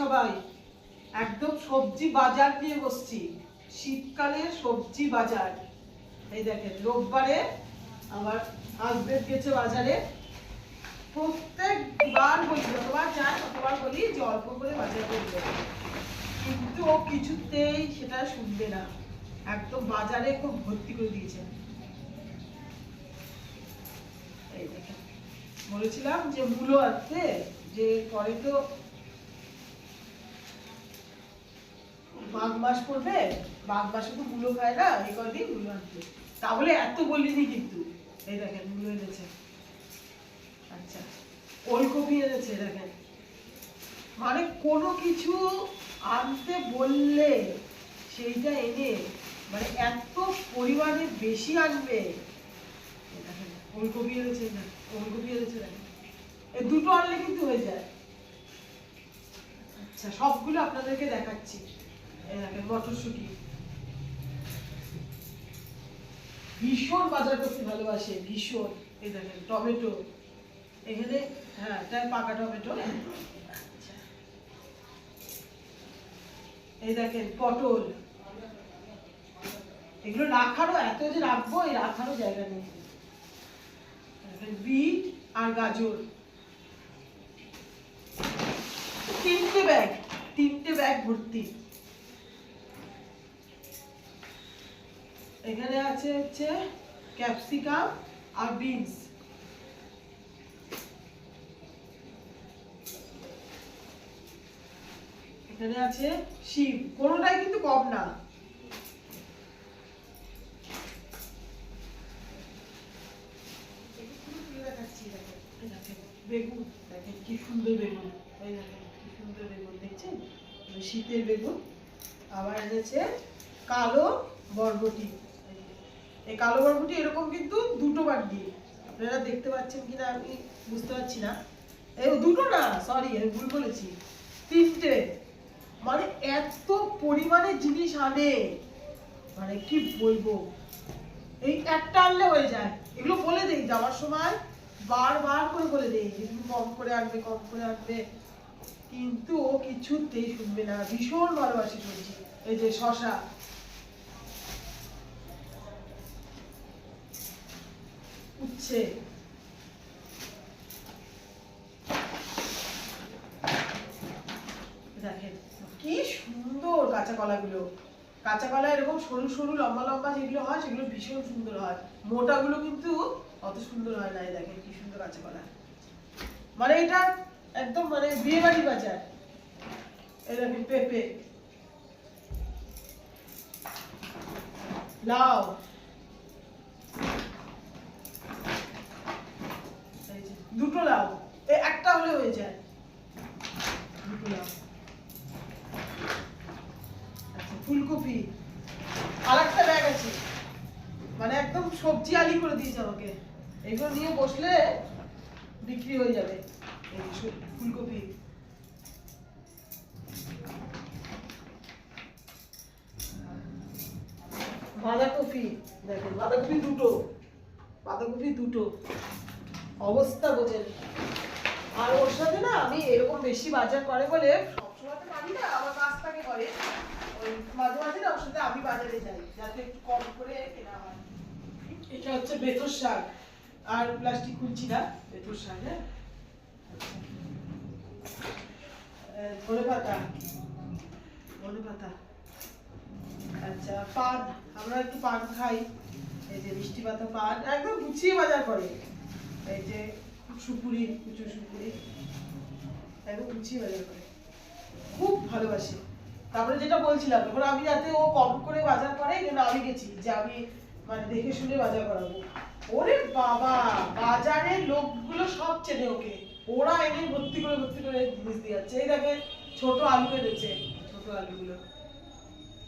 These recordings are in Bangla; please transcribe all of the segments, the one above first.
সবাই। একদম সবজি বাজার নিয়ে বসছি। শীতকালের সবজি বাজার। এই দেখেন, রোববারে আমার হাজবেন্ড গেছে বাজারে। প্রত্যেকবার বলি, যতবার যায় ততবার বলি যে অল্প করে বাজার করবে। কিন্তু ও কিছুতেই সেটা শুনবে না। একদম বাজারে খুব ভর্তি করে দিয়েছে। বলেছিলাম যে মূলো আছে যে পরে তো মাঘ মাস পড়বে মাঘ মাসে তো মূলো খায় না, এই কদিন মূলো আনতে। তাহলে এত বলিনি কিন্তু। এই দেখেন মূলো এনেছে। আচ্ছা ওলকপি এনেছে দেখেন। মানে কোনো কিছু আনতে বললে সেইটা এনে মানে এত পরিমাণে বেশি আনবে। ওলকপি এনেছে না ওলকপি এনেছে দেখেন। এই দুটো আনলে কিন্তু হয়ে যায়। আচ্ছা সবগুলো আপনাদেরকে দেখাচ্ছি। মটরশুঁটি ভীষণ বাজার করতে ভালোবাসে, ভীষণ। এই দেখেন, টমেটো। এখানে হ্যাঁ পাকা টমেটো। এই দেখেন, পটল। এগুলো রাখারও এত যে রাখব, এই রাখারও জায়গা নেই। বিট আর গাজর। তিনটে ব্যাগ তিনটে ব্যাগ ভর্তি। এখানে আছে হচ্ছে ক্যাপসিকাম আর বিনস এখানে আছে শিম। কোনোটাই কিন্তু কম না। বেগুন, দেখেন কি সুন্দর বেগুন। কি সুন্দর বেগুন, দেখছেন? শীতের বেগুন। আবার এনেছে কালো বরবটি। এই কালো বরবটি এরকম কিন্তু দুটো দিয়ে আপনারা দেখতে পাচ্ছেন কিনা আমি বুঝতে পারছি না। এই দুটো না সরি আমি ভুল বলেছি। তিনটে। মানে এত পরিমাণে জিনিস আনে। মানে কি বলব? এই একটা আনলে হয়ে যায়। এগুলো বলে দেই, যাওয়ার সময় বারবার করে বলে দেই, যে কম করে আনবে, কম করে আনবে। কিন্তু ও কিছুতেই শুনবে না। ভীষণ ভালোবাসি সবজি। এই যে শশা। দেখেন, কি সুন্দর কাঁচা কলাগুলো। কাঁচা কলা এরকম সরু সরু, লম্বা লম্বা যেগুলো হয়, সেগুলো ভীষণ সুন্দর হয়। মোটাগুলো কিন্তু অত সুন্দর হয় না দেখেন কি সুন্দর কাঁচা কলা। মানে এটা একদম মানে বিয়ে বাড়ি বাজার দেখেন, পেঁপে। লাউ এই যে, দুটো লাউ এ একটা হলে হয়ে যায়। দুটো লাউ আচ্ছা ফুলকপি। আর একটা ব্যাগ আছে। মানে একদম সবজি আলি করে দিয়েছে আমাকে। এগুলো নিয়ে বসলে বিক্রি হয়ে যাবে। এই ফুলকপি। বাঁধাকপি। দেখেন, বাঁধাকপি দুটো। বাঁধাকপি দুটো। অবস্থা বোঝেন আর ওর সাথে না আমি এরকম বেশি বাজার করে বলে তো না, আমার থেকে মাঝে মাঝে না ওর সাথে আমি বাজারে যাই, যাতে একটু কম করে কেনা হয়। এটা হচ্ছে শাক। আর প্লাস্টিক শাক হ্যাঁ? আচ্ছা পান। আমরা একটু পান খাই। এই যে মিষ্টি পাতা, পান, একদম গুছিয়ে বাজার করে। এই যে সুপুরি কুচো সুপুরি। একদম গুছিয়ে বাজার করে খুব ভালোবাসি। তারপরে যেটা বলছিলাম, এবার আমি যাতে ও কম করে বাজার করে, এই আমি গেছি, যে আমি মানে দেখে শুনে বাজার করাবো। ওরে বাবা! বাজারের লোকগুলো সব চেনে ওকে। ওরা এনে ভর্তি করে ভর্তি করে জিনিস দিয়ে যাচ্ছে। এই দেখে ছোট আলু এনেছে ছোট আলুগুলো।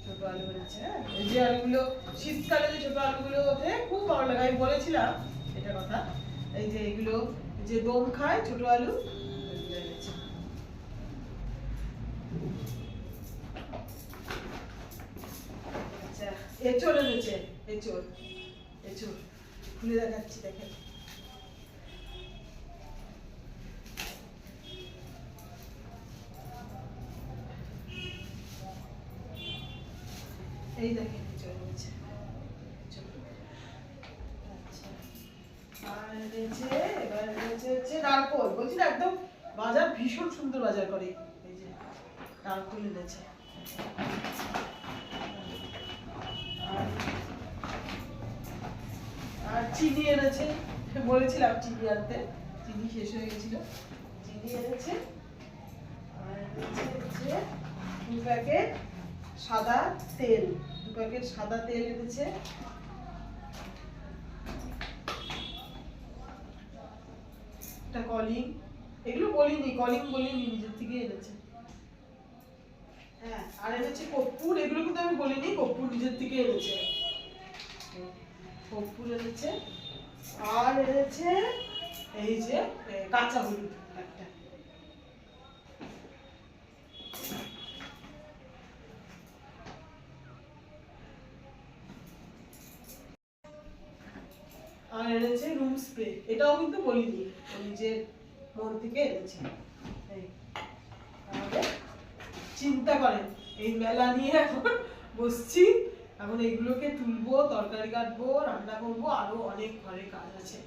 ছোট আলু এনেছে হ্যাঁ? এই যে আলুগুলো, শীতকালে যে ছোট আলুগুলো ওঠে, খুব ভালো লাগে। আমি বলেছিলাম, এটা কথা। এই যে এগুলো যে বোম খায় ছোট আলু আচ্ছা এচোর এনেছে এচোর এচোর খুলে দেখাচ্ছি দেখেন এই দেখেন এনেছে এবার হচ্ছে নারকোল বলছি একদম বাজার ভীষণ সুন্দর বাজার করে। নারকোল এনেছে। আর চিনি এনেছে। বলেছিলাম চিনি আনতে, চিনি শেষ হয়ে গেছিল। চিনি এনেছে। আর এনেছে দু প্যাকেট সাদা তেল। দু প্যাকেট সাদা তেল এনেছে। একটা কলিং এগুলো বলিনি কলিং বলিনি, নিজের থেকে এনেছে। হ্যাঁ আর এনেছে কর্পূর এগুলো কিন্তু আমি বলিনি কর্পূর নিজের থেকে এনেছে। কপ্পুর এনেছে, আর এনেছে এই যে কাঁচা হলুদ একটা। আর এনেছে রুম স্প্রে এটাও কিন্তু বলিনি নিজের মন থেকে এনেছে। চিন্তা করেন, এই মেলা নিয়ে এখন বসছি। এখন এইগুলোকে তুলবো, তরকারি কাটবো, রান্না করব আরও অনেক ঘরে কাজ আছে।